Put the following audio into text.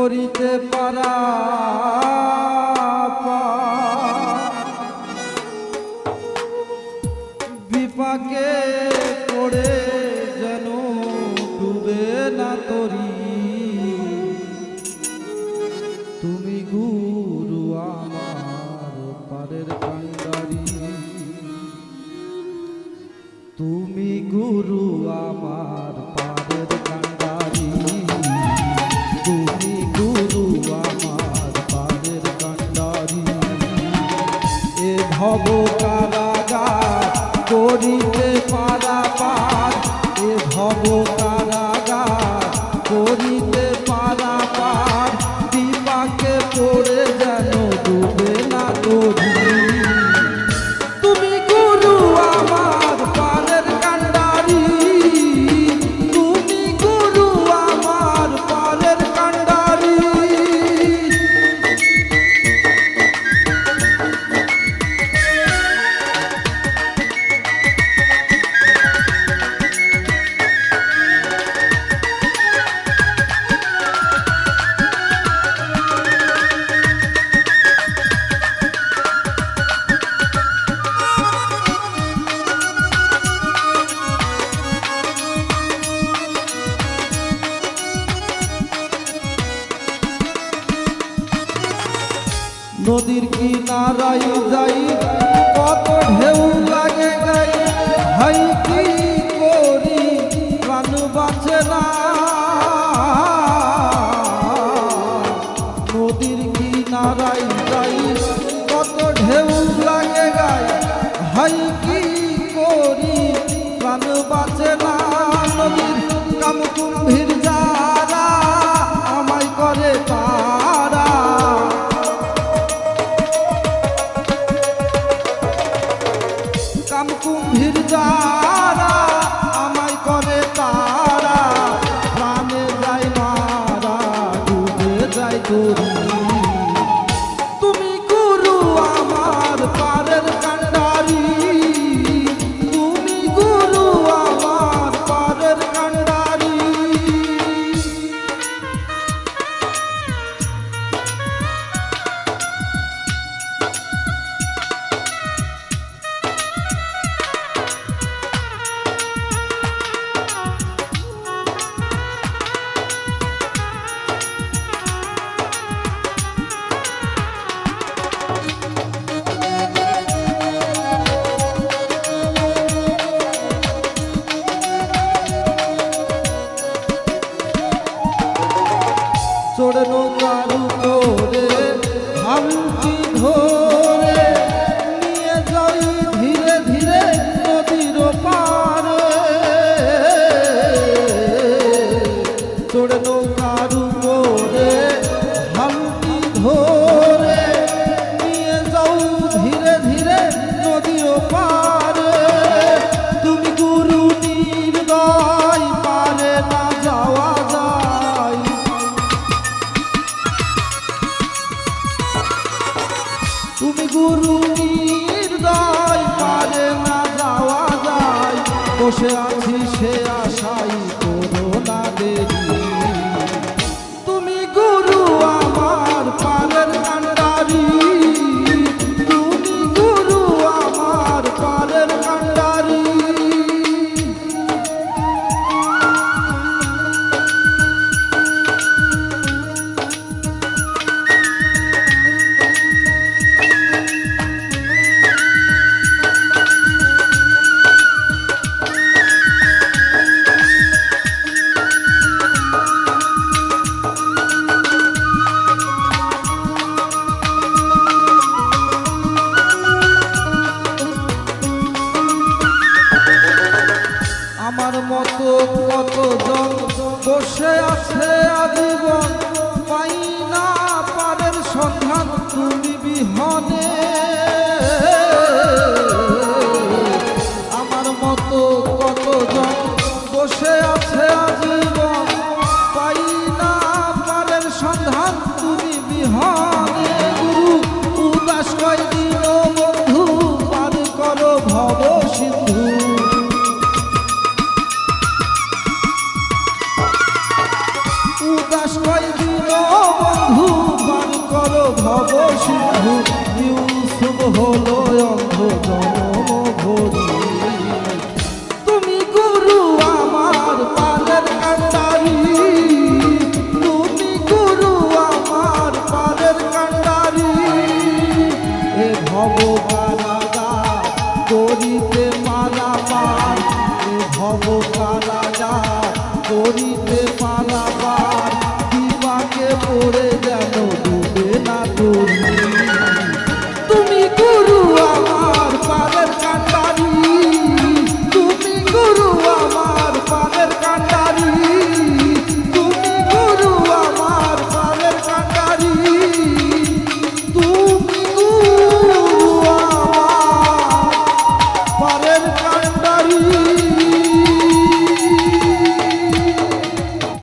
করিতে পারা বিপাকে পড়ে যেন ডুবে না তরি। তুমি গুরু আমার পারের কান্ডারি তুমি গুরু আমার ভব কারাগার করিতে নদীর কিনারাই যাই, কত ঢেউ লাগে গাই। হাই কি করি, প্রাণ বাঁচে না। নদীর কিনারাই যাই, কত ঢেউ লাগে গাই। হাই কি চড়ে নৌকার উপরে হামটি ধরে নিয়ে যাই ধীরে ধীরে নদীর পারে চড়ে নৌকার উপরে হামটি ধরে নিয়ে যাও ধীরে ধীরে নদীর পারে তুমি দয় পারে না যাওয়া যায়। বসে আছি সে আশাই বসে আছে আজীবন পাই না পারের সন্ধান তুমি বিহনে। আমার মতো কতজন বসে জনম ভরি তুমি গুরু আমার পালের কান্ডারি। তুমি গুরু আমার পালের এ ভব কারাদা করিতে মালা এ ভব কারাদা করিতে